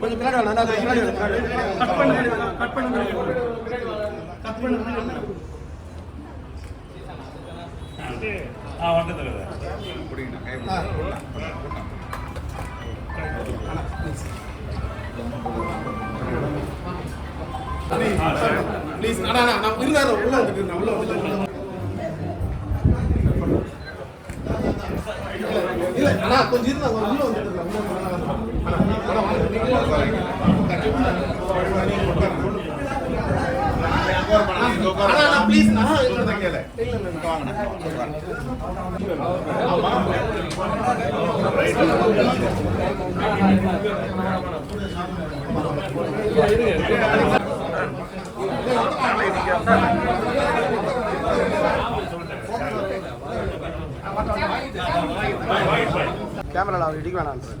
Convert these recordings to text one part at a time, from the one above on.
கொஞ்சம் பின்னாடி வாங்க, நான் பின்னாடி வரேன், பின்னாடி வரேன். ஆ வந்து தலைவர் ப்ளீஸ் அண்ணா அண்ணா, நான் இருங்க உள்ள வந்துட்டு நான் உள்ள வந்துட்டு இல்ல அண்ணா கொஞ்சம் இருங்க நான் உள்ள வந்துட்டு இல்ல, இல்ல. கேமரா அவர் இடிக்க வேணாம் சார்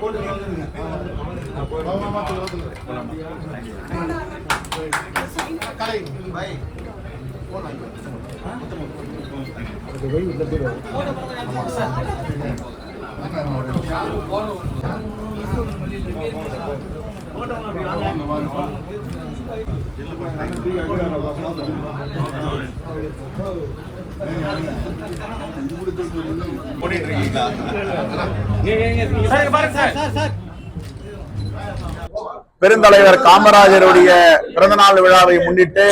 போட்டு பெருந்தலைவர் காமராஜருடைய பிறந்தநாள் விழாவை முன்னிட்டு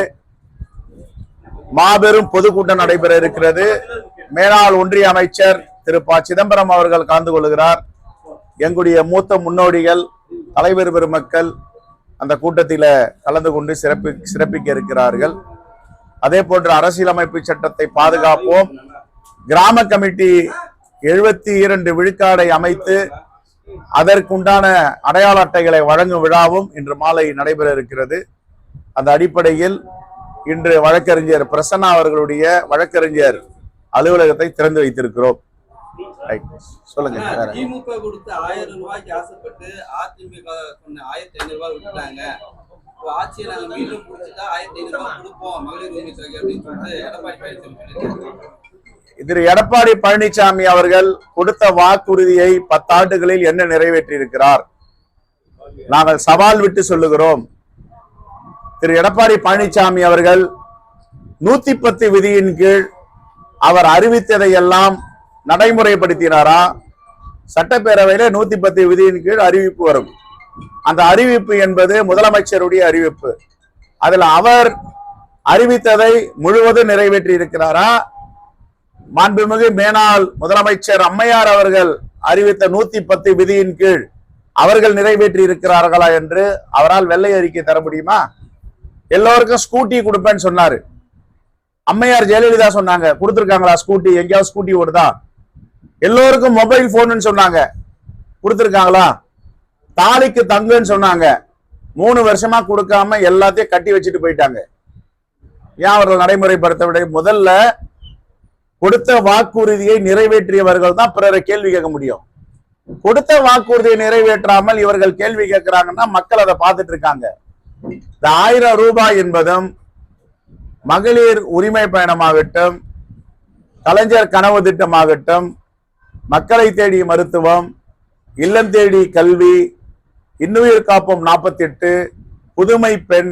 மாபெரும் பொதுக்கூட்டம் நடைபெற இருக்கிறது. மேலாள் ஒன்றிய அமைச்சர் திரு ப. சிதம்பரம் அவர்கள் கலந்து கொள்கிறார். எங்களுடைய மூத்த முன்னோடிகள் தலைவர் பெருமக்கள் அந்த கூட்டத்தில் கலந்து கொண்டு சிறப்பி சிறப்பிக்க இருக்கிறார்கள். அதே போன்று அரசியலமைப்பு சட்டத்தை பாதுகாப்போம். கிராம கமிட்டி எழுபத்தி இரண்டு விழுக்காடை அமைத்து அதற்குண்டான அடையாள அட்டைகளை வழங்கும் விழாவும் இன்று மாலை நடைபெற இருக்கிறது. அந்த அடிப்படையில் இன்று வழக்கறிஞர் பிரசன்னா அவர்களுடைய வழக்கறிஞர் அலுவலகத்தை திறந்து வைத்திருக்கிறோம். Right. சொல்லுங்க வேற. திமுக கொடுத்த ஆயிரம் ரூபாய்க்கு ஆசைப்பட்டு அதிமுக சொன்ன ஆயிரத்தி ஐநூறு ரூபாய் விட்டுட்டாங்க ஆட்சியை நாங்க மீண்டும் முடிச்சுட்டா ஆயிரத்தி ஐநூறு ரூபாய் கொடுப்போம் மகளிர் உரிமை தொகை அப்படின்னு சொல்லிட்டு எடப்பாடி பழனிசாமி திரு எடப்பாடி பழனிசாமி அவர்கள் கொடுத்த வாக்குறுதியை பத்தாண்டுகளில் என்ன நிறைவேற்றி இருக்கிறார் நாங்கள் சவால் விட்டு சொல்லுகிறோம் திரு எடப்பாடி பழனிசாமி அவர்கள் நூத்தி பத்து விதியின் கீழ் அவர் அறிவித்ததை எல்லாம் நடைமுறைப்படுத்தினாரா? சட்டப்பேரவையில நூத்தி பத்து விதியின் கீழ் அறிவிப்பு வரும். அந்த அறிவிப்பு என்பது முதலமைச்சருடைய அறிவிப்பு. அதில் அவர் அறிவித்ததை முழுவதும் நிறைவேற்றி இருக்கிறாரா மாண்புமிகு மேனால் முதலமைச்சர் அம்மையார் அவர்கள் அறிவித்த நூத்தி பத்து விதியின் கீழ் அவர்கள் நிறைவேற்றி இருக்கிறார்களா என்று அவரால் வெள்ளை அறிக்கை தர முடியுமா? எல்லோருக்கும் ஸ்கூட்டி கொடுப்பேன்னு சொன்னாரு. அம்மையார் ஜெயலலிதா சொன்னாங்க. கொடுத்துருக்காங்களா ஸ்கூட்டி? எங்கேயாவது ஸ்கூட்டி ஓடுதா? எல்லோருக்கும் மொபைல் போன் சொன்னாங்க. கொடுத்துருக்காங்களா? தாலிக்கு தங்குன்னு சொன்னாங்க. மூணு வருஷமா கொடுக்காம எல்லாத்தையும் கட்டி வச்சுட்டு போயிட்டாங்க. ஏன் அவர்கள் நடைமுறைப்படுத்தவில்லை? முதல்ல கொடுத்த வாக்குறுதியை நிறைவேற்றியவர்கள் தான் பிறரை கேள்வி கேட்க முடியும். கொடுத்த வாக்குறுதியை நிறைவேற்றாமல் இவர்கள் கேள்வி கேட்கிறாங்கன்னா மக்கள் அதை பார்த்துட்டு இருக்காங்க. இந்த ஆயிரம் ரூபாய் என்பதும் மகளிர் உரிமை பயணமாகட்டும் கலைஞர் கனவு திட்டமாகட்டும் மக்களை தேடி மருத்துவம் இல்லம் தேடி கல்வி இன்னுயிர் காப்போம் நாற்பத்தி எட்டு புதுமை பெண்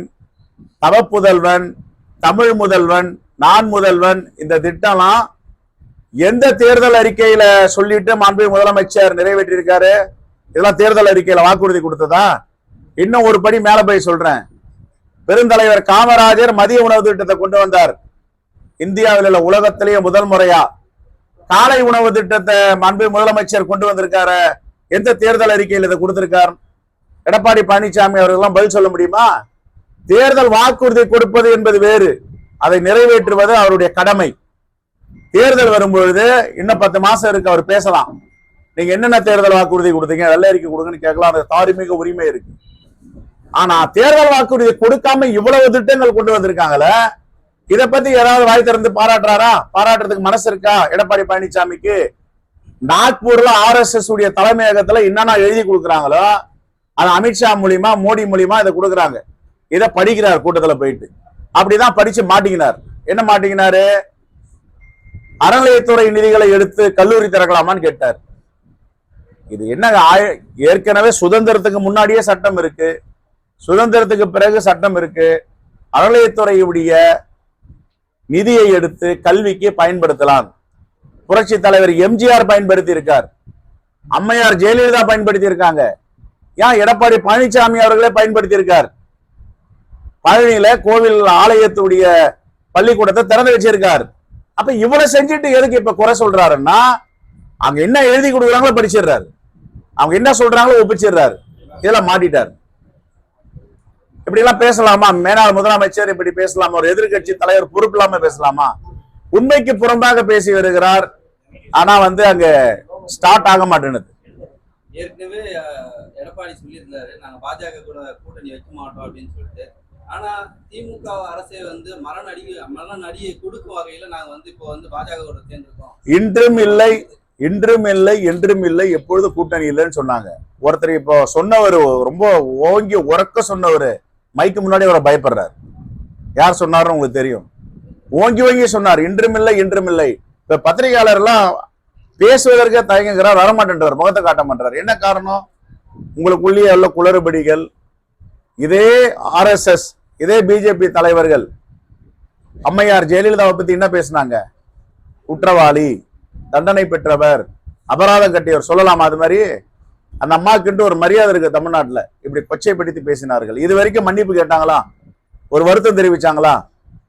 தவப்புதல்வன் தமிழ் முதல்வன் நான் முதல்வன் இந்த திட்டம்லாம் எந்த தேர்தல் அறிக்கையில சொல்லிட்டு மாண்பு முதலமைச்சர் நிறைவேற்றியிருக்காரு? இதெல்லாம் தேர்தல் அறிக்கையில வாக்குறுதி கொடுத்ததா? இன்னும் ஒரு படி மேல போய் சொல்றேன். பெருந்தலைவர் காமராஜர் மதிய உணவு திட்டத்தை கொண்டு வந்தார். இந்தியாவில் உள்ள உலகத்திலேயே முதல் முறையா. காலை உணவு திட்டத்தை அன்பு முதலமைச்சர் கொண்டு வந்திருக்காரு. எந்த தேர்தல் அறிக்கையில் இதை கொடுத்திருக்கார்? எடப்பாடி பழனிசாமி அவர்கள்லாம் பதில் சொல்ல முடியுமா? தேர்தல் வாக்குறுதி கொடுப்பது என்பது வேறு. அதை நிறைவேற்றுவது அவருடைய கடமை. தேர்தல் வரும்பொழுது இன்னும் பத்து மாசம் இருக்கு அவர் பேசலாம். நீங்க என்னென்ன தேர்தல் வாக்குறுதி கொடுத்தீங்க? வெள்ளை அறிக்கை கொடுங்கன்னு கேட்கலாம். அந்த தார்மீக உரிமை இருக்கு. ஆனா தேர்தல் வாக்குறுதி கொடுக்காம இவ்வளவு திட்டங்கள் கொண்டு வந்திருக்காங்களே இதை பத்தி ஏதாவது வாய் திறந்து பாராட்டுறாரா? பாராட்டுறதுக்கு மனசு இருக்கா? எடப்பாடி பழனிசாமிக்கு நாக்பூர்ல ஆர் எஸ் எஸ் உடைய தலைமையகத்துல என்னென்ன எழுதி கொடுக்குறாங்களோ அது அமித்ஷா மூலியமா மோடி மூலியமா இதை கொடுக்குறாங்க. இதை படிக்கிறார் கூட்டத்துல போயிட்டு. அப்படிதான் படிச்சு மாட்டிக்கினார். என்ன மாட்டிக்கினாரு? அறநிலையத்துறை நிதிகளை எடுத்து கல்லூரி திறக்கலாமான்னு கேட்டார். இது என்ன ஆய- ஏற்கனவே சுதந்திரத்துக்கு முன்னாடியே சட்டம் இருக்கு. சுதந்திரத்துக்கு பிறகு சட்டம் இருக்கு. அறநிலையத்துறையுடைய நிதியை எடுத்து கல்விக்கு பயன்படுத்தலாம். புரட்சி தலைவர் எம்ஜிஆர் பயன்படுத்தி இருக்கார் அம்மையார் ஜெயலலிதா பயன்படுத்தி இருக்காங்க ஏன் எடப்பாடி பழனிசாமி அவர்களே பயன்படுத்தி இருக்கார் பழனியில கோவில் ஆலயத்துடைய பள்ளிக்கூடத்தை திறந்து வச்சிருக்கார். அப்ப இவரை செஞ்சுட்டு எதுக்கு இப்ப குறை சொல்றாருன்னா அங்க என்ன எழுதி கொடுக்குறாங்களோ படிச்சிடுறாரு. அவங்க என்ன சொல்றாங்களோ ஒப்பிச்சிடுறாரு. இதெல்லாம் மாட்டிட்டாரு. இப்படி எல்லாம் பேசலாமா? மேனாள் முதலமைச்சர் இப்படி பேசலாமா? ஒரு எதிர்க்கட்சி தலைவர் பொறுப்பு இல்லாம பேசலாமா? உண்மைக்கு புறம்பாக பேசி வருகிறார். ஆனா வந்து அங்க ஸ்டார்ட் ஆக மாட்டேனுது ஏற்கனவே எடப்பாடி சொல்லியிருந்தாரு நாங்க பாஜக கூட கூட்டணி வைக்க மாட்டோம் அப்படின்னு சொல்லிட்டு. ஆனா திமுக அரசே வந்து மரண அடி மரண அடியை கொடுக்கும் வகையில நாங்க வந்து இப்போ வந்து பாஜக கூட சேர்ந்திருக்கோம். இன்றும் இல்லை இன்றும் இல்லை என்றும் இல்லை எப்பொழுது கூட்டணி இல்லைன்னு சொன்னாங்க. ஒருத்தர் இப்போ சொன்னவர் ரொம்ப ஓங்கி உறக்க சொன்னவர் மைக்கு முன்னாடி அவரை பயப்படுறார். யார் சொன்னார்னு உங்களுக்கு தெரியும். ஓங்கி ஓங்கி சொன்னார் இன்றும் இல்லை இன்றும் இல்லை. இப்ப பத்திரிகையாளர் எல்லாம் பேசுவதற்கே தயங்குகிறார் வரமாட்டேன்றார் முகத்தை காட்ட மாட்டார் என்ன காரணம்? உங்களுக்குள்ளேயே உள்ள குளறுபடிகள். இதே ஆர்எஸ்எஸ் இதே பிஜேபி தலைவர்கள். அம்மையார் ஜெயலலிதாவை பத்தி என்ன பேசுனாங்க? குற்றவாளி தண்டனை பெற்றவர் அபராதம் கட்டியவர். சொல்லலாமா அது மாதிரி? அந்த அம்மாவுக்குன்ட்டு ஒரு மரியாதை இருக்கு தமிழ்நாட்டுல. இப்படி கொச்சைப்படுத்தி பேசினார்கள். இது வரைக்கும் மன்னிப்பு கேட்டாங்களா? ஒரு வருத்தம் தெரிவிச்சாங்களா?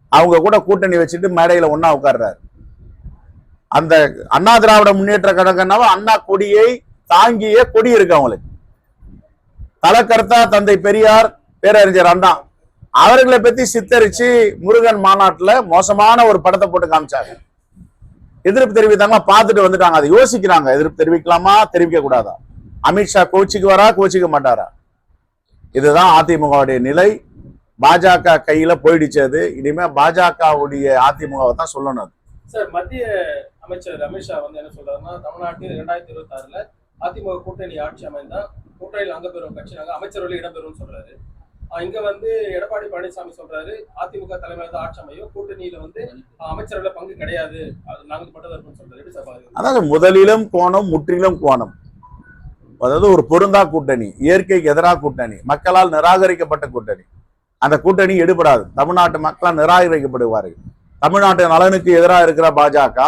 அவங்க கூட கூட்டணி வச்சுட்டு மேடையில ஒண்ணா உட்கார்றாரு. அந்த அண்ணா திராவிட முன்னேற்ற கழகம்னாவா அண்ணா கொடியை தாங்கிய கொடி இருக்கு அவங்களுக்கு. தலக்கர்த்தா தந்தை பெரியார் பேரறிஞர் அண்ணா. அவர்களை பத்தி சித்தரிச்சு முருகன் மாநாட்டுல மோசமான ஒரு படத்தை போட்டு காமிச்சாங்க. எதிர்ப்பு தெரிவித்தாங்களா? பார்த்துட்டு வந்துட்டாங்க. அதை யோசிக்கிறாங்க. எதிர்ப்பு தெரிவிக்கலாமா? தெரிவிக்க கூடாதா? அமித்ஷா கோச்சிக்கு வரா கோச்சிக்க மாட்டாரா? இதுதான் அதிமுகவுடைய நிலை. பாஜக கையில போயிடுச்சு அது. இனிமே பாஜகவுடைய அதிமுகவை தான் சொல்லணும். சார் மத்திய அமைச்சர் அமித்ஷா வந்து என்ன சொல்றாருன்னா தமிழ்நாட்டில் இரண்டாயிரத்தி இருபத்தி ஆறுல அதிமுக கூட்டணி ஆட்சி அமைந்தா கூட்டணியில் அங்க பெறும் கட்சி நாங்க அமைச்சர்கள் இடம்பெறும் சொல்றாரு. இங்க வந்து எடப்பாடி பழனிசாமி சொல்றாரு அதிமுக தலைமையில தான் ஆட்சி அமையும். கூட்டணியில வந்து அமைச்சர்கள பங்கு கிடையாது. அது நாங்க மட்டும் தான் சொல்றாரு? அதாவது முதலிலும் கோணம் முற்றிலும் கோணம். அதாவது ஒரு பொருந்தா கூட்டணி இயற்கைக்கு எதிராக கூட்டணி மக்களால் நிராகரிக்கப்பட்ட கூட்டணி. அந்த கூட்டணி எடுபடாது. தமிழ்நாட்டு மக்களால் நிராகரிக்கப்படுவார்கள். தமிழ்நாட்டு நலனுக்கு எதிராக இருக்கிற பாஜக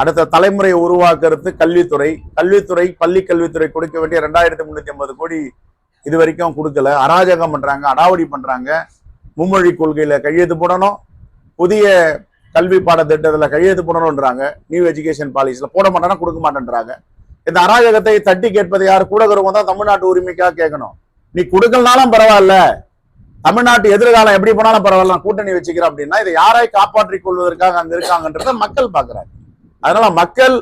அடுத்த தலைமுறையை உருவாக்குறது கல்வித்துறை கல்வித்துறை பள்ளி கல்வித்துறை கொடுக்க வேண்டிய ரெண்டாயிரத்தி முன்னூத்தி ஐம்பது கோடி இது வரைக்கும் கொடுக்கல. அராஜகம் பண்றாங்க அடாவடி பண்றாங்க. மும்மொழி கொள்கையில கையெழுத்து போடணும். புதிய கல்வி பாடத்திட்டத்தில் கையெழுத்து போடணுன்றாங்க நியூ எஜுகேஷன் பாலிசியில் போட மாட்டேன்னா கொடுக்க மாட்டேன்றாங்க. இந்த அராஜகத்தை தட்டி கேட்பது யார்? கூட இருக்கிறவங்க தான் தமிழ்நாட்டு உரிமைக்காக கேட்கணும். நீ கொடுக்கலனாலும் பரவாயில்ல. தமிழ்நாட்டு எதிர்காலம் எப்படி போனாலும் பரவாயில்ல. கூட்டணி வச்சுக்கிற அப்படின்னா இதை யாரை காப்பாற்றிக் கொள்வதற்காக அங்க இருக்காங்கன்றத மக்கள் பாக்குறாங்க அதனால மக்கள்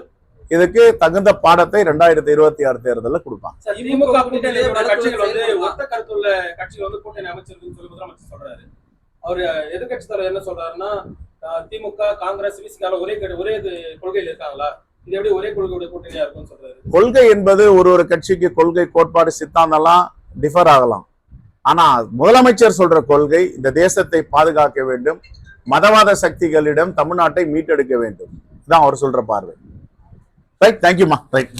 இதுக்கு தகுந்த பாடத்தை ரெண்டாயிரத்தி இருபத்தி ஆறு தேர்தலில் கொடுப்பாங்க. வந்து கூட்டணி சொல்றாரு. அவர் எதிர்கட்சி தலைவர் என்ன சொல்றாருன்னா திமுக காங்கிரஸ் விசிகால ஒரே ஒரே கொள்கையில் இருக்காங்களா? கொள்கை என்பது ஒரு ஒரு கட்சிக்கு கொள்கை கோட்பாடு சித்தாந்தம்லாம் டிஃபர் ஆகலாம். ஆனா முதலமைச்சர் சொல்ற கொள்கை இந்த தேசத்தை பாதுகாக்க வேண்டும் மதவாத சக்திகளிடம் தமிழ்நாட்டை மீட்டெடுக்க வேண்டும். இதான் அவர் சொல்ற பார்வை. ரைட் தேங்க்யூமா ரைட்